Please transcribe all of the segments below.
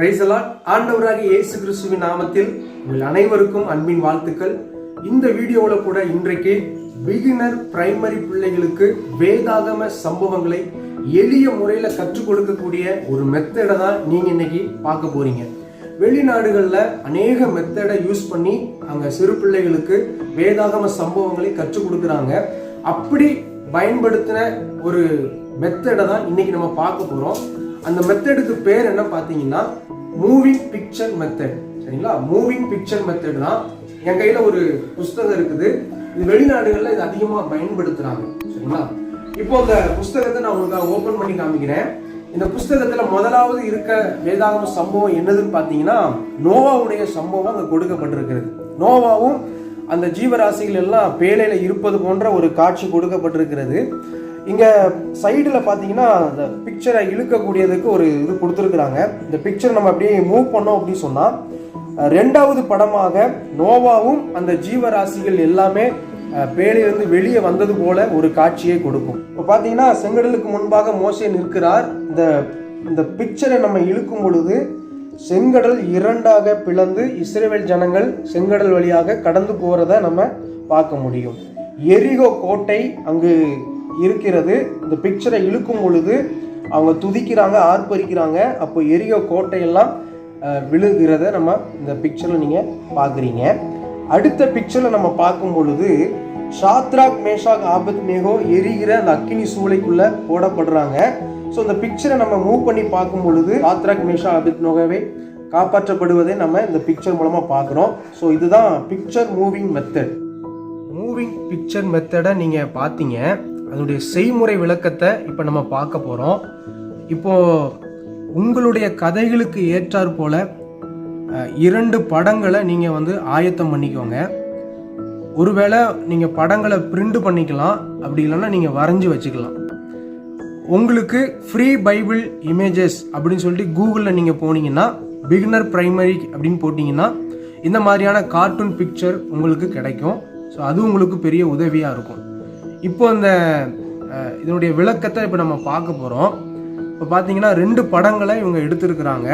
பிரைசலாட் ஆண்டவராகிய இயேசு கிறிஸ்துவின் நாமத்தில் உங்கள் அனைவருக்கும் அன்பின் வாழ்த்துக்கள். இந்த வீடியோவில் கூட இன்றைக்கு பிகினர் பிரைமரி பிள்ளைகளுக்கு வேதாகம சம்பவங்களை எளிய முறையில் கற்றுக் கொடுக்கக்கூடிய ஒரு மெத்தடை தான் நீங்கள் இன்னைக்கு பார்க்க போறீங்க. வெளிநாடுகளில் அநேக மெத்தடை யூஸ் பண்ணி அங்கே சிறு பிள்ளைகளுக்கு வேதாகம சம்பவங்களை கற்றுக் கொடுக்குறாங்க. அப்படி பயன்படுத்தின ஒரு மெத்தடை தான் இன்னைக்கு நம்ம பார்க்க போகிறோம் அந்த மெத்தடுக்கு பேர் என்ன பார்த்தீங்கன்னா மூவிங் பிக்சர் மெத்தட் சரிங்களா? மூவிங் பிக்சர் மெத்தட் தான் என் கையில் ஒரு புஸ்தகம் இருக்குது. இது வெளிநாடுகளில் இது அதிகமாக பயன்படுத்துகிறாங்க சரிங்களா? இப்போ இந்த புஸ்தகத்தை நான் உங்களுக்கு ஓப்பன் பண்ணி காமிக்கிறேன். இந்த புஸ்தகத்துல முதலாவது இருக்க வேதாகம சம்பவம் என்னதுன்னு பார்த்தீங்கன்னா நோவாவுடைய சம்பவம் அங்கே கொடுக்கப்பட்டிருக்கிறது. நோவாவும் அந்த ஜீவராசிகள் எல்லாம் பேழையில இருப்பது போன்ற ஒரு காட்சி கொடுக்கப்பட்டிருக்கிறது. இங்கே சைடில் பார்த்தீங்கன்னா அந்த பிக்சரை இழுக்கக்கூடியதுக்கு ஒரு இது கொடுத்துருக்குறாங்க. இந்த பிக்சர் நம்ம அப்படியே மூவ் பண்ணோம் அப்படின்னு சொன்னால் ரெண்டாவது படமாக நோவாவும் அந்த ஜீவராசிகள் எல்லாமே அஹ், பேழையிலிருந்து வெளியே வந்தது போல ஒரு காட்சியை கொடுக்கும். இப்போ பார்த்தீங்கன்னா செங்கடலுக்கு முன்பாக மோசே நிற்கிறார். இந்த இந்த பிக்சரை நம்ம இழுக்கும் பொழுது செங்கடல் இரண்டாக பிளந்து இஸ்ரேல் ஜனங்கள் செங்கடல் வழியாக கடந்து போகிறத நம்ம பார்க்க முடியும். எரிகோ கோட்டை அங்கு இருக்கிறது. இந்த பிக்சரை இழுக்கும் பொழுது அவங்க துதிக்கிறாங்க ஆர்ப்பரிக்கிறாங்க. அப்போ எரிய கோட்டையெல்லாம் விழுகிறத நம்ம இந்த பிக்சரில் நீங்கள் பார்க்குறீங்க. அடுத்த பிக்சரில் நம்ம பார்க்கும் பொழுது ஷாத்ராக் மேஷாக் ஆபத் மேகோ எரிகிற அந்த அக்கினி சூளைக்குள்ளே போடப்படுறாங்க. ஸோ இந்த பிக்சரை நம்ம மூவ் பண்ணி பார்க்கும் பொழுது ஷாத்ராக் மேஷா ஆபத் மேகோவை காப்பாற்றப்படுவதை நம்ம இந்த பிக்சர் மூலமாக பார்க்குறோம். ஸோ இதுதான் picture moving method moving picture மெத்தடை நீங்கள் பார்த்தீங்க. அதனுடைய செய்முறை விளக்கத்தை இப்போ நம்ம பார்க்க போகிறோம் இப்போது உங்களுடைய கதைகளுக்கு ஏற்றாற் போல இரண்டு படங்களை நீங்கள் வந்து ஆயத்தம் பண்ணிக்கோங்க. ஒருவேளை நீங்கள் படங்களை பிரிண்ட் பண்ணிக்கலாம் அப்படி இல்லைன்னா நீங்கள் வரைஞ்சி வச்சுக்கலாம். உங்களுக்கு ஃப்ரீ பைபிள் இமேஜஸ் அப்படின்னு சொல்லிட்டு கூகுளில் நீங்கள் போனீங்கன்னா பிகினர் ப்ரைமரி அப்படின்னு போட்டிங்கன்னா இந்த மாதிரியான கார்ட்டூன் பிக்சர் உங்களுக்கு கிடைக்கும். ஸோ அது உங்களுக்கு பெரிய உதவியாக இருக்கும். இப்போ அந்த இதனுடைய விளக்கத்தை இப்போ நம்ம பார்க்க போகிறோம் இப்போ பார்த்தீங்கன்னா ரெண்டு படங்களை இவங்க எடுத்திருக்கிறாங்க.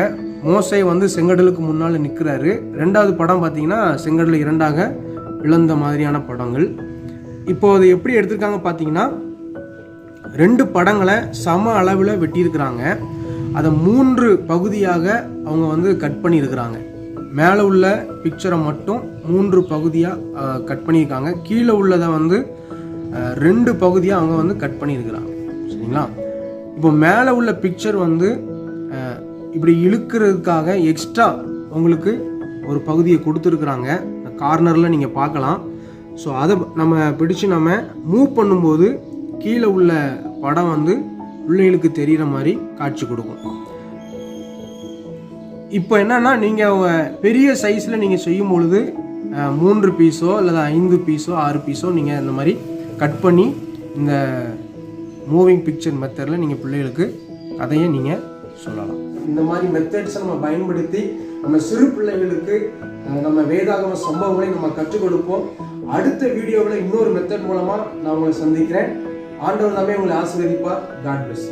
மோசை வந்து செங்கடலுக்கு முன்னால் நிற்கிறாரு ரெண்டாவது படம் பார்த்தீங்கன்னா செங்கடல் இரண்டாக இழந்த மாதிரியான படங்கள். இப்போ அது எப்படி எடுத்திருக்காங்க பார்த்தீங்கன்னா ரெண்டு படங்களை சம அளவில் வெட்டியிருக்கிறாங்க. அதை மூன்று பகுதியாக அவங்க வந்து கட் பண்ணியிருக்கிறாங்க. மேலே உள்ள பிக்சரை மட்டும் மூன்று பகுதியாக கட் பண்ணியிருக்காங்க. கீழே உள்ளதை வந்து ரெண்டு பகுதியாக அவங்க வந்து கட் பண்ணியிருக்கிறாங்க. சரிங்களா? இப்போ மேலே உள்ள பிக்சர் வந்து இப்படி இழுக்கிறதுக்காக எக்ஸ்ட்ரா உங்களுக்கு ஒரு பகுதியை கொடுத்துருக்குறாங்க. கார்னரில் நீங்கள் பார்க்கலாம். ஸோ அதை நம்ம பிடிச்சு நம்ம மூவ் பண்ணும்போது கீழே உள்ள படம் வந்து பிள்ளைகளுக்கு தெரிகிற மாதிரி காட்சி கொடுக்கும். இப்போ என்னன்னா நீங்கள் பெரிய சைஸில் நீங்கள் செய்யும் பொழுது மூன்று பீஸோ அல்லது ஐந்து பீஸோ ஆறு பீஸோ நீங்கள் இந்த மாதிரி கட் பண்ணி இந்த மூவிங் பிக்சர் மெத்தடில் நீங்கள் பிள்ளைகளுக்கு கதையை நீங்கள் சொல்லலாம். இந்த மாதிரி மெத்தட்ஸை நம்ம பயன்படுத்தி நம்ம சிறு பிள்ளைகளுக்கு நம்ம வேதாகம சம்பவங்களை நம்ம கற்றுக் கொடுப்போம். அடுத்த வீடியோவில் இன்னொரு மெத்தட் மூலமாக நான் உங்களை சந்திக்கிறேன். ஆண்டவர் தாமே உங்களை ஆசீர்வதிப்பார். God plus